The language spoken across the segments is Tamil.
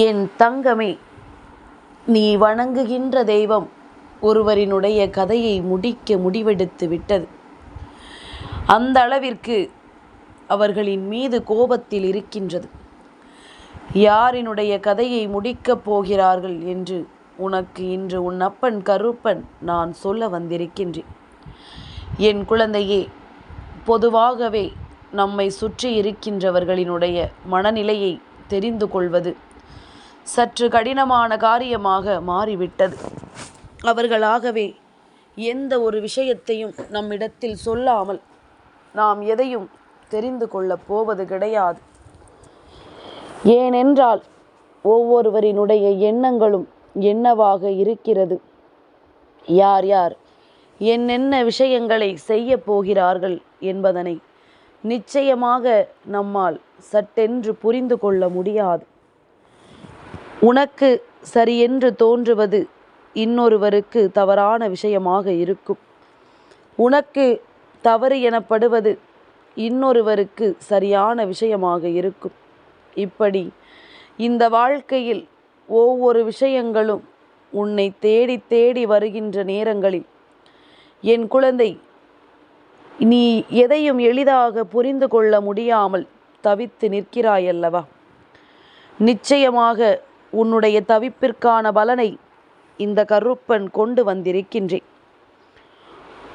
என் தங்கமே நீ வணங்குகின்ற தெய்வம் ஒருவரினுடைய கதையை முடிக்க முடிவெடுத்து விட்டது. அந்த அளவிற்கு அவர்களின் மீது கோபத்தில் இருக்கின்றது. யாரினுடைய கதையை முடிக்கப் போகிறார்கள் என்று உனக்கு இன்று உன் அப்பன் கருப்பன் நான் சொல்ல வந்திருக்கின்றேன். என் குழந்தையே பொதுவாகவே நம்மை சுற்றி இருக்கின்றவர்களினுடைய மனநிலையை தெரிந்து கொள்வது சற்று கடினமான காரியமாக மாறிவிட்டது. அவர்களாகவே எந்த ஒரு விஷயத்தையும் நம்மிடத்தில் சொல்லாமல் நாம் எதையும் தெரிந்து கொள்ளப் போவது கிடையாது. ஏனென்றால் ஒவ்வொருவரினுடைய எண்ணங்களும் என்னவாக இருக்கிறது? யார் யார் என்னென்ன விஷயங்களை செய்ய போகிறார்கள் என்பதனை நிச்சயமாக நம்மால் சட்டென்று புரிந்து கொள்ள முடியாது. உனக்கு சரியென்று தோன்றுவது இன்னொருவருக்கு தவறான விஷயமாக இருக்கும். உனக்கு தவறு எனப்படுவது இன்னொருவருக்கு சரியான விஷயமாக இருக்கும். இப்படி இந்த வாழ்க்கையில் ஒவ்வொரு விஷயங்களும் உன்னை தேடி தேடி வருகின்ற நேரங்களில் என் குழந்தை நீ எதையும் எளிதாக புரிந்து கொள்ள முடியாமல் தவித்து நிற்கிறாயல்லவா? நிச்சயமாக உன்னுடைய தவிப்பிற்கான பலனை இந்த கருப்பன் கொண்டு வந்திருக்கின்றேன்.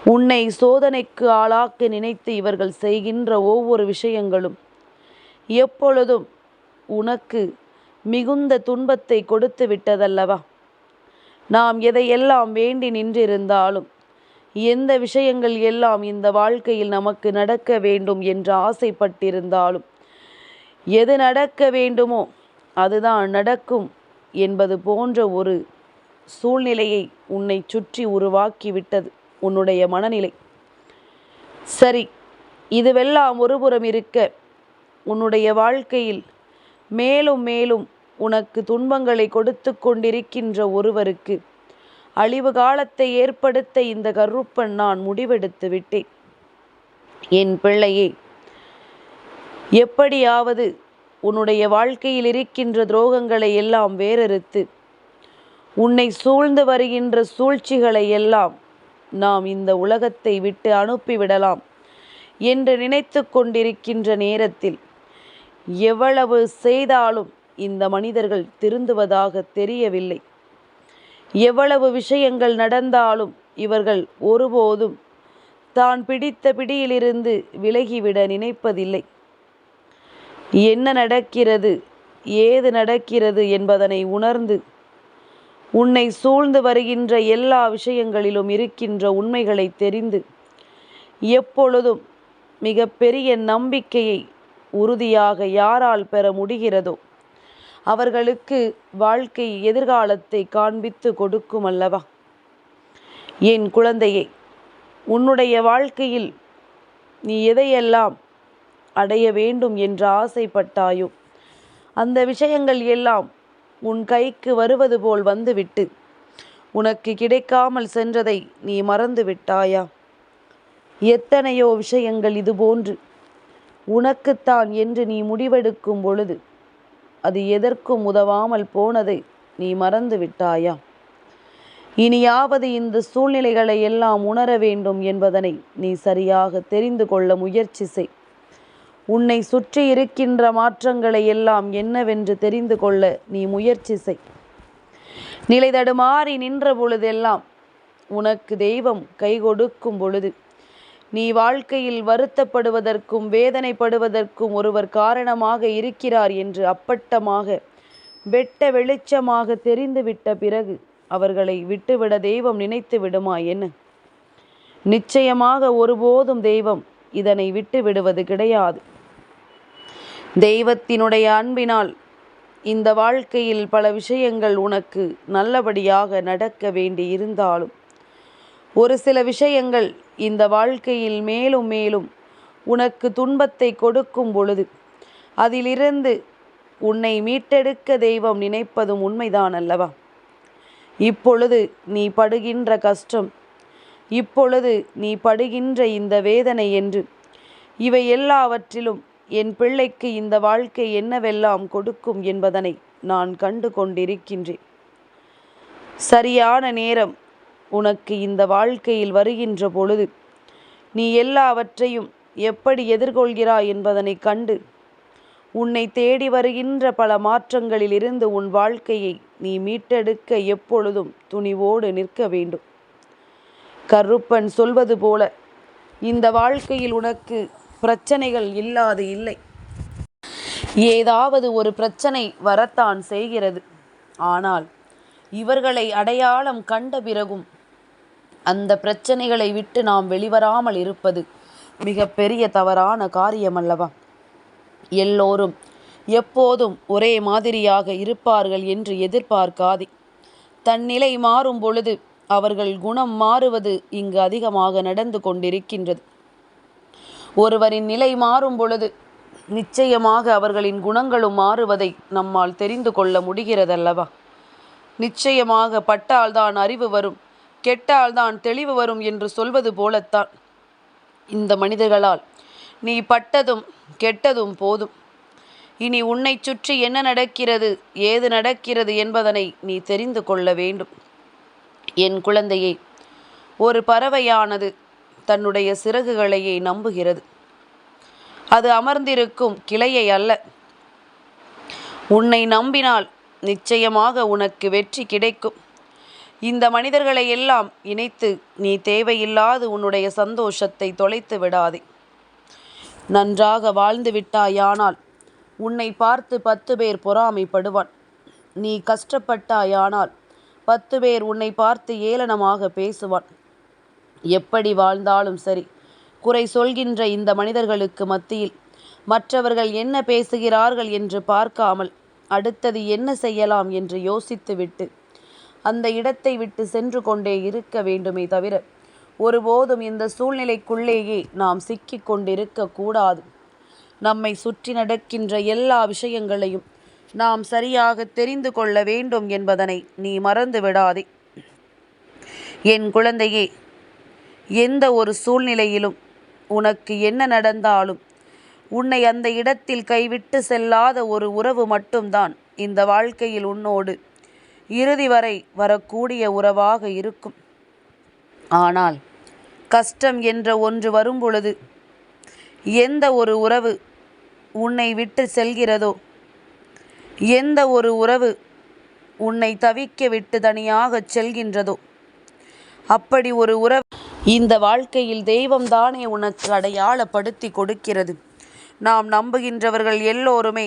உன்னை சோதனைக்கு ஆளாக்க நினைத்து இவர்கள் செய்கின்ற ஒவ்வொரு விஷயங்களும் எப்பொழுதும் உனக்கு மிகுந்த துன்பத்தை கொடுத்து விட்டதல்லவா? நாம் எதையெல்லாம் வேண்டி நின்றிருந்தாலும் எந்த விஷயங்கள் எல்லாம் இந்த வாழ்க்கையில் நமக்கு நடக்க வேண்டும் என்று ஆசைப்பட்டிருந்தாலும் எது நடக்க வேண்டுமோ அதுதான் நடக்கும் என்பது போன்ற ஒரு சூழ்நிலையை உன்னை சுற்றி உருவாக்கிவிட்டது உன்னுடைய மனநிலை. சரி இதுவெல்லாம் ஒருபுறம் இருக்க உன்னுடைய வாழ்க்கையில் மேலும் மேலும் உனக்கு துன்பங்களை கொடுத்து கொண்டிருக்கின்ற ஒருவருக்கு அழிவு காலத்தை ஏற்படுத்த இந்த கருப்பன் நான் முடிவெடுத்து விட்டேன். என் பிள்ளையே எப்படியாவது உன்னுடைய வாழ்க்கையில் இருக்கின்ற துரோகங்களை எல்லாம் வேறறுத்து உன்னை சூழ்ந்து வருகின்ற சூழ்ச்சிகளை எல்லாம் நாம் இந்த உலகத்தை விட்டு அனுப்பிவிடலாம் என்று நினைத்து கொண்டிருக்கின்ற நேரத்தில் எவ்வளவு செய்தாலும் இந்த மனிதர்கள் திருந்துவதாக தெரியவில்லை. எவ்வளவு விஷயங்கள் நடந்தாலும் இவர்கள் ஒருபோதும் தான் பிடித்த பிடியிலிருந்து விலகிவிட நினைப்பதில்லை. என்ன நடக்கிறது? ஏது நடக்கிறது என்பதனை உணர்ந்து உன்னை சூழ்ந்து வருகின்ற எல்லா விஷயங்களிலும் இருக்கின்ற உண்மைகளை தெரிந்து எப்பொழுதும் மிக பெரிய நம்பிக்கையை உறுதியாக யாரால் பெற முடிகிறதோ அவர்களுக்கு வாழ்க்கை எதிர்காலத்தை காண்பித்து கொடுக்கும் அல்லவா? என் குழந்தையை உன்னுடைய வாழ்க்கையில் நீ எதையெல்லாம் அடைய வேண்டும் என்று ஆசைப்பட்டாயோ? அந்த விஷயங்கள் எல்லாம் உன் கைக்கு வருவது போல் வந்துவிட்டு உனக்கு கிடைக்காமல் சென்றதை நீ மறந்து விட்டாயா? எத்தனையோ விஷயங்கள் இதுபோன்று உனக்குத்தான் என்று நீ முடிவெடுக்கும் பொழுது அது எதற்கும் உதவாமல் போனதை நீ மறந்து விட்டாயா? இனியாவது இந்த சூழ்நிலைகளை எல்லாம் உணர வேண்டும் என்பதனை நீ சரியாக தெரிந்து கொள்ள முயற்சி செய். உன்னை சுற்றி இருக்கின்ற மாற்றங்களை எல்லாம் என்னவென்று தெரிந்து கொள்ள நீ முயற்சி செய். நிலை தடுமாறி நின்ற பொழுதெல்லாம் உனக்கு தெய்வம் கை கொடுக்கும் பொழுது நீ வாழ்க்கையில் வருத்தப்படுவதற்கும் வேதனைப்படுவதற்கும் ஒருவர் காரணமாக இருக்கிறார் என்று அப்பட்டமாக வெட்ட வெளிச்சமாக தெரிந்துவிட்ட பிறகு அவர்களை விட்டுவிட தெய்வம் நினைத்து விடுமா என்ன? நிச்சயமாக ஒருபோதும் தெய்வம் இதனை விட்டு விடுவது கிடையாது. தெய்வத்தினுடைய அன்பினால் இந்த வாழ்க்கையில் பல விஷயங்கள் உனக்கு நல்லபடியாக நடக்க வேண்டி இருந்தாலும் ஒரு சில விஷயங்கள் இந்த வாழ்க்கையில் மேலும் மேலும் உனக்கு துன்பத்தை கொடுக்கும் பொழுது அதிலிருந்து உன்னை மீட்டெடுக்க தெய்வம் நினைப்பதும் உண்மைதான் அல்லவா? இப்பொழுது நீ படுகின்ற கஷ்டம் இப்பொழுது நீ படுகின்ற இந்த வேதனை என்று இவை எல்லாவற்றிலும் என் பிள்ளைக்கு இந்த வாழ்க்கை என்னவெல்லாம் கொடுக்கும் என்பதனை நான் கண்டு கொண்டிருக்கின்றேன். சரியான நேரம் உனக்கு இந்த வாழ்க்கையில் வருகின்ற பொழுது நீ எல்லாவற்றையும் எப்படி எதிர்கொள்கிறாய் என்பதனை கண்டு உன்னை தேடி வருகின்ற பல மாற்றங்களில் இருந்து உன் வாழ்க்கையை நீ மீட்டெடுக்க எப்பொழுதும் துணிவோடு நிற்க வேண்டும். கருப்பன் சொல்வது போல இந்த வாழ்க்கையில் உனக்கு பிரச்சனைகள் இல்லாது இல்லை. ஏதாவது ஒரு பிரச்சனை வரத்தான் செய்கிறது. ஆனால் இவர்களை அடையாளம் கண்ட பிறகும் அந்த பிரச்சனைகளை விட்டு நாம் வெளிவராமல் இருப்பது மிக பெரிய தவறான காரியமல்லவா? எல்லோரும் எப்போதும் ஒரே மாதிரியாக இருப்பார்கள் என்று எதிர்பார்க்காதே. தன்னிலை மாறும் பொழுது அவர்கள் குணம் மாறுவது இங்கு அதிகமாக நடந்து கொண்டிருக்கின்றது. ஒருவரின் நிலை மாறும் பொழுது நிச்சயமாக அவர்களின் குணங்களும் மாறுவதை நம்மால் தெரிந்து கொள்ள முடிகிறதல்லவா? நிச்சயமாக பட்டால்தான் அறிவு வரும் கெட்டால்தான் தெளிவு வரும் என்று சொல்வது போலத்தான். இந்த மனிதர்களால் நீ பட்டதும் கெட்டதும் போதும். இனி உன்னை சுற்றி என்ன நடக்கிறது ஏது நடக்கிறது என்பதனை நீ தெரிந்து கொள்ள வேண்டும். என் குழந்தையே ஒரு பறவையானது தன்னுடைய சிறகுகளையே நம்புகிறது. அது அமர்ந்திருக்கும் கிளையை அல்ல. உன்னை நம்பினால் நிச்சயமாக உனக்கு வெற்றி கிடைக்கும். இந்த மனிதர்களை எல்லாம் இணைத்து நீ தேவையில்லாது உன்னுடைய சந்தோஷத்தை தொலைத்து விடாதே. நன்றாக வாழ்ந்து விட்டாயானால் உன்னை பார்த்து பத்து பேர் பொறாமைப்படுவான். நீ கஷ்டப்பட்டாயானால் பத்து பேர் உன்னை பார்த்து ஏளனமாக பேசுவான். எப்படி வாழ்ந்தாலும் சரி. குறை சொல்கின்ற இந்த மனிதர்களுக்கு மத்தியில் மற்றவர்கள் என்ன பேசுகிறார்கள் என்று பார்க்காமல் அடுத்தது என்ன செய்யலாம் என்று யோசித்துவிட்டு அந்த இடத்தை விட்டு சென்று கொண்டே இருக்க வேண்டுமே தவிர ஒருபோதும் இந்த சூழ்நிலைக்குள்ளேயே நாம் சிக்கிக் கொண்டிருக்க கூடாது. நம்மை சுற்றி நடக்கின்ற எல்லா விஷயங்களையும் நாம் சரியாக தெரிந்து கொள்ள வேண்டும் என்பதனை நீ மறந்து விடாதே என் குழந்தையே எந்த ஒரு சூழ்நிலையிலும் உனக்கு என்ன நடந்தாலும் உன்னை அந்த இடத்தில் கைவிட்டு செல்லாத ஒரு உறவு மட்டும்தான் இந்த வாழ்க்கையில் உன்னோடு இறுதி வரை வரக்கூடிய உறவாக இருக்கும். ஆனால் கஷ்டம் என்ற ஒன்று வரும்பொழுது எந்த ஒரு உறவு உன்னை விட்டு செல்கிறதோ எந்த ஒரு உறவு உன்னை தவிக்க விட்டு தனியாகச் செல்கின்றதோ அப்படி ஒரு உறவு இந்த வாழ்க்கையில் தெய்வம்தானே உனக்கு அடையாளப்படுத்தி கொடுக்கிறது. நாம் நம்புகின்றவர்கள் எல்லோருமே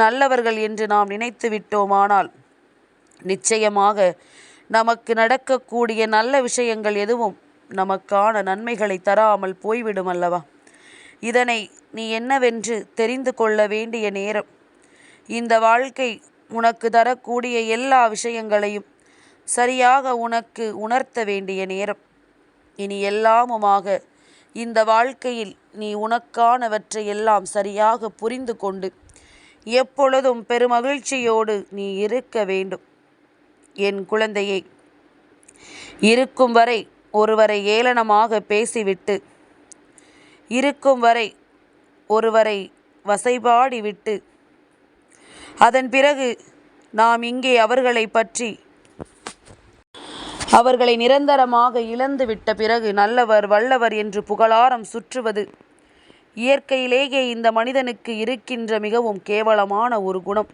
நல்லவர்கள் என்று நாம் நினைத்து விட்டோமானால் நிச்சயமாக நமக்கு நடக்கக்கூடிய நல்ல விஷயங்கள் எதுவும் நமக்கான நன்மைகளை தராமல் போய்விடும் அல்லவா இதனை நீ என்னவென்று தெரிந்து கொள்ள வேண்டிய நேரம். இந்த வாழ்க்கை உனக்கு தரக்கூடிய எல்லா விஷயங்களையும் சரியாக உனக்கு உணர்த்த வேண்டிய நேரம். இனி எல்லாமுமாக இந்த வாழ்க்கையில் நீ உனக்கானவற்றை எல்லாம் சரியாக புரிந்து கொண்டு எப்பொழுதும் பெருமகிழ்ச்சியோடு நீ இருக்க வேண்டும். என் குழந்தையை இருக்கும் வரை ஒருவரை ஏளனமாக பேசிவிட்டு இருக்கும் வரை ஒருவரை வசைபாடி விட்டு அதன் பிறகு நாம் இங்கே அவர்களை பற்றி அவர்களை நிரந்தரமாக இழந்து விட்ட பிறகு நல்லவர் வல்லவர் என்று புகழாரம் சுற்றுவது. இயற்கையிலேயே இந்த மனிதனுக்கு இருக்கின்ற மிகவும் கேவலமான ஒரு குணம்.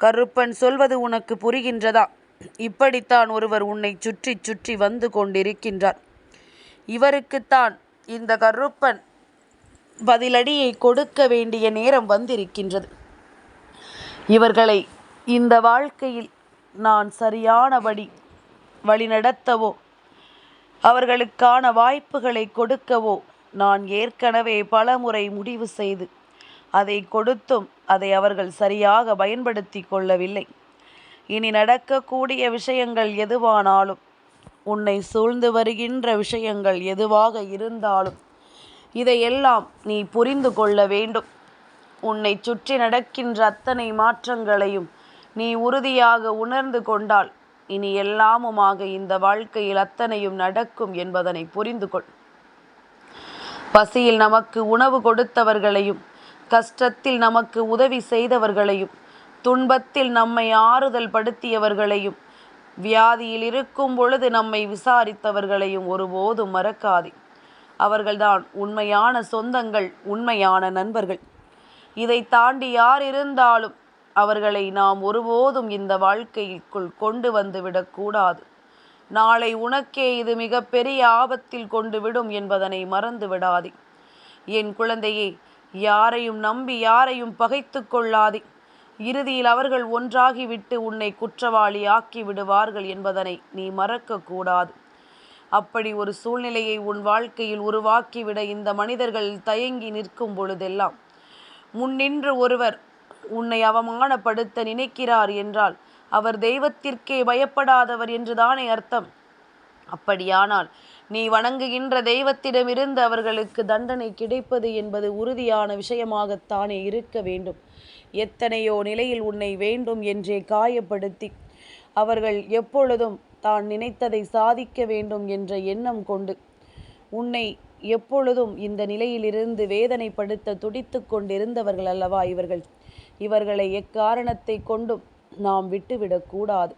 கருப்பன் சொல்வது உனக்கு புரிகின்றதா? இப்படித்தான் ஒருவர் உன்னை சுற்றி சுற்றி வந்து கொண்டிருக்கின்றார். இவருக்குத்தான் இந்த கருப்பன் பதிலடியை கொடுக்க வேண்டிய நேரம் வந்திருக்கின்றது. இவர்களை இந்த வாழ்க்கையில் நான் சரியானபடி வழிநடத்தவோ? அவர்களுக்கான வாய்ப்புகளை கொடுக்கவோ? நான் ஏற்கனவே பலமுறை முடிவு செய்து அதை கொடுத்தும் அதை அவர்கள் சரியாக பயன்படுத்தி கொள்ளவில்லை. இனி நடக்கக்கூடிய விஷயங்கள் எதுவானாலும் உன்னை சூழ்ந்து வருகின்ற விஷயங்கள் எதுவாக இருந்தாலும் இதையெல்லாம் நீ புரிந்து கொள்ள வேண்டும். உன்னை சுற்றி நடக்கின்ற அத்தனை மாற்றங்களையும் நீ உறுதியாக உணர்ந்து கொண்டால் இனி எல்லாமுமாக இந்த வாழ்க்கையில் அத்தனையும் நடக்கும் என்பதனை புரிந்து கொள் பசியில் நமக்கு உணவு கொடுத்தவர்களையும் கஷ்டத்தில் நமக்கு உதவி செய்தவர்களையும் துன்பத்தில் நம்மை ஆறுதல் படுத்தியவர்களையும் வியாதியில் இருக்கும் பொழுது நம்மை விசாரித்தவர்களையும் ஒருபோதும் மறக்காதே. அவர்கள்தான் உண்மையான சொந்தங்கள் உண்மையான நண்பர்கள். இதை தாண்டி யார் இருந்தாலும் அவர்களை நாம் ஒருபோதும் இந்த வாழ்க்கைக்குள் கொண்டு வந்து விடக்கூடாது. நாளை உனக்கே இது மிகப்பெரிய ஆபத்தில் கொண்டு விடும் என்பதனை மறந்து விடாதே. என் குழந்தையே யாரையும் நம்பி யாரையும் பகைத்து கொள்ளாதே. இறுதியில் அவர்கள் ஒன்றாகிவிட்டு உன்னை குற்றவாளி ஆக்கி விடுவார்கள் என்பதனை நீ மறக்கக்கூடாது. அப்படி ஒரு சூழ்நிலையை உன் வாழ்க்கையில் உருவாக்கிவிட இந்த மனிதர்கள் தயங்கி நிற்கும் பொழுதெல்லாம் முன்னின்று ஒருவர் உன்னை அவமானப்படுத்த நினைக்கிறார் என்றால் அவர் தெய்வத்திற்கே பயப்படாதவர் என்றுதானே அர்த்தம். அப்படியானால் நீ வணங்குகின்ற தெய்வத்திடமிருந்து அவர்களுக்கு தண்டனை கிடைப்பது என்பது உறுதியான விஷயமாகத்தானே இருக்க வேண்டும். எத்தனையோ நிலையில் உன்னை வேண்டும் என்றே காயப்படுத்தி அவர்கள் எப்பொழுதும் தான் நினைத்ததை சாதிக்க வேண்டும் என்ற எண்ணம் கொண்டு உன்னை எப்பொழுதும் இந்த நிலையிலிருந்து வேதனைப்படுத்த துடித்து கொண்டிருந்தவர்கள் அல்லவா இவர்கள்? இவர்களை எக்காரணத்தை கொண்டும் நாம் விட்டுவிடக்கூடாது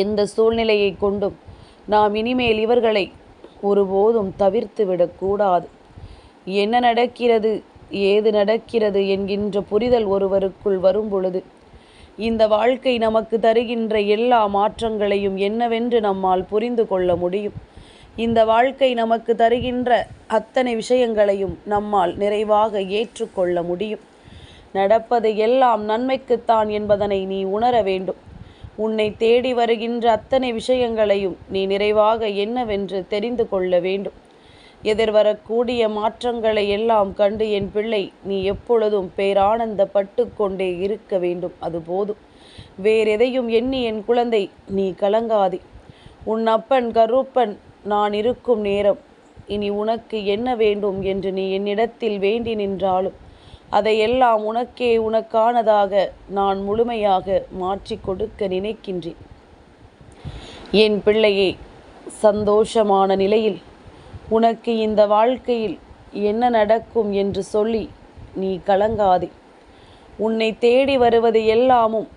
எந்த சூழ்நிலையை கொண்டும் நாம் இனிமேல் இவர்களை ஒருபோதும் தவிர்த்து விடக்கூடாது என்ன நடக்கிறது ஏது நடக்கிறது என்கின்ற புரிதல் ஒருவருக்குள் வரும் பொழுது இந்த வாழ்க்கை நமக்கு தருகின்ற எல்லா மாற்றங்களையும் என்னவென்று நம்மால் புரிந்து கொள்ள முடியும். இந்த வாழ்க்கை நமக்கு தருகின்ற அத்தனை விஷயங்களையும் நம்மால் நிறைவாக ஏற்றுக்கொள்ள முடியும். நடப்பது எல்லாம் நன்மைக்குத்தான் என்பதனை நீ உணர வேண்டும். உன்னை தேடி வருகின்ற அத்தனை விஷயங்களையும் நீ நிறைவாக என்னவென்று தெரிந்து கொள்ள வேண்டும். எதிர்வரக்கூடிய மாற்றங்களை எல்லாம் கண்டு என் பிள்ளை நீ எப்பொழுதும் பேரானந்தப்பட்டு கொண்டே இருக்க வேண்டும் அது போதும். வேறெதையும் எண்ணி என் குழந்தை நீ கலங்காதே. உன் அப்பன் கருப்பன் நான் இருக்கும் நேரம் இனி உனக்கு என்ன வேண்டும் என்று நீ என்னிடத்தில் வேண்டி நின்றாலும் அதையெல்லாம் உனக்கே உனக்கானதாக நான் முழுமையாக மாற்றி கொடுக்க நினைக்கின்றேன். என் பிள்ளையே சந்தோஷமான நிலையில் உனக்கு இந்த வாழ்க்கையில் என்ன நடக்கும் என்று சொல்லி நீ கலங்காதே. உன்னை தேடி வருவது எல்லாமும்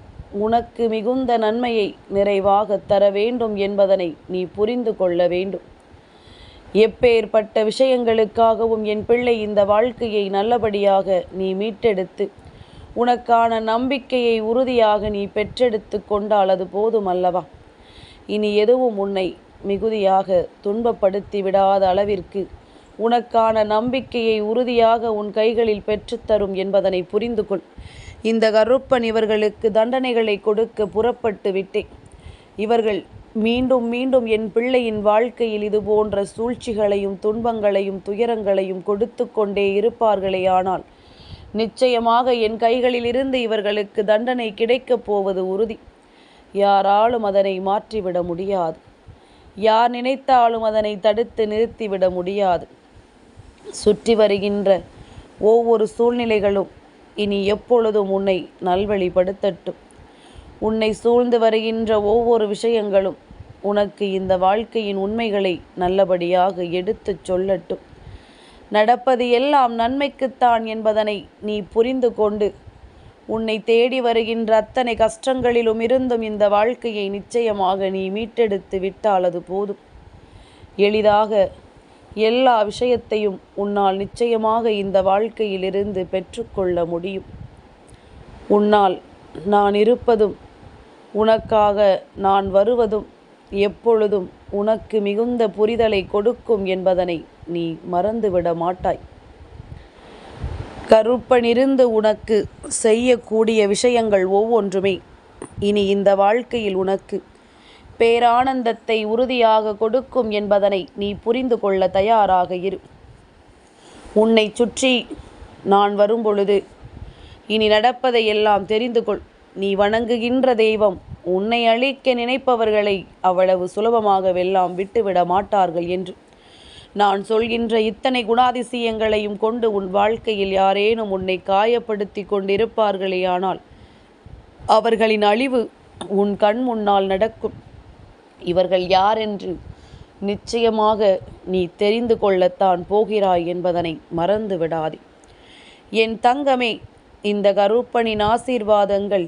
உனக்கு மிகுந்த நன்மையை நிறைவாக தர வேண்டும் என்பதனை நீ புரிந்து கொள்ள வேண்டும். எப்பேற்பட்ட விஷயங்களுக்காகவும் என் பிள்ளை இந்த வாழ்க்கையை நல்லபடியாக நீ மீட்டெடுத்து உனக்கான நம்பிக்கையை உறுதியாக நீ பெற்றெடுத்து கொண்டால் அது போதும் அல்லவா? இனி எதுவும் உன்னை மிகுதியாக துன்பப்படுத்தி விடாத அளவிற்கு உனக்கான நம்பிக்கையை உறுதியாக உன் கைகளில் பெற்றுத்தரும் என்பதனை புரிந்து கொள். இந்த கருப்பன் இவர்களுக்கு தண்டனைகளை கொடுக்க புறப்பட்டு விட்டேன். இவர்கள் மீண்டும் மீண்டும் என் பிள்ளையின் வாழ்க்கையில் இது போன்ற சூழ்ச்சிகளையும் துன்பங்களையும் துயரங்களையும் கொடுத்து கொண்டே இருப்பார்களே ஆனால் நிச்சயமாக என் கைகளிலிருந்து இவர்களுக்கு தண்டனை கிடைக்கப் போவது உறுதி. யாராலும் அதனை மாற்றிவிட முடியாது. யார் நினைத்தாலும் அதனை தடுத்து நிறுத்திவிட முடியாது. சுற்றி வருகின்ற ஒவ்வொரு சூழ்நிலைகளும் இனி எப்பொழுதும் உன்னை நல்வழிப்படுத்தட்டும். உன்னை சூழ்ந்து வருகின்ற ஒவ்வொரு விஷயங்களும் உனக்கு இந்த வாழ்க்கையின் உண்மைகளை நல்லபடியாக எடுத்துச் சொல்லட்டும். நடப்பது எல்லாம் நன்மைக்குத்தான் என்பதனை நீ புரிந்து கொண்டு உன்னை தேடி வருகின்ற அத்தனை கஷ்டங்களிலும் இருந்தும் இந்த வாழ்க்கையை நிச்சயமாக நீ மீட்டெடுத்து விட்டால் அது போதும். எளிதாக எல்லா விஷயத்தையும் உன்னால் நிச்சயமாக இந்த வாழ்க்கையிலிருந்து பெற்றுக்கொள்ள முடியும். உன்னால் நான் இருப்பதும் உனக்காக நான் வருவதும் எப்பொழுதும் உனக்கு மிகுந்த புரிதலை கொடுக்கும் என்பதனை நீ மறந்துவிட மாட்டாய். கருப்பனிருந்து உனக்கு செய்யக்கூடிய விஷயங்கள் ஒவ்வொன்றுமே இனி இந்த வாழ்க்கையில் உனக்கு பேரானந்தத்தை உறுதியாக கொடுக்கும் என்பதனை நீ புரிந்து கொள்ள தயாராக இரு. உன்னை சுற்றி நான் வரும்பொழுது இனி நடப்பதை எல்லாம் தெரிந்து கொள். நீ வணங்குகின்ற தெய்வம் உன்னை அழிக்க நினைப்பவர்களை அவ்வளவு சுலபமாகவெல்லாம் விட்டுவிட மாட்டார்கள் என்று. நான் சொல்கின்ற இத்தனை குணாதிசயங்களையும் கொண்டு உன் வாழ்க்கையில் யாரேனும் உன்னை காயப்படுத்தி கொண்டிருப்பார்களேயானால் அவர்களின் அழிவு உன் கண் முன்னால் நடக்கும். இவர்கள் யார் என்று நிச்சயமாக நீ தெரிந்து கொள்ளத்தான் போகிறாய் என்பதனை மறந்து விடாதே என் தங்கமே இந்த கருப்பனின் ஆசீர்வாதங்கள்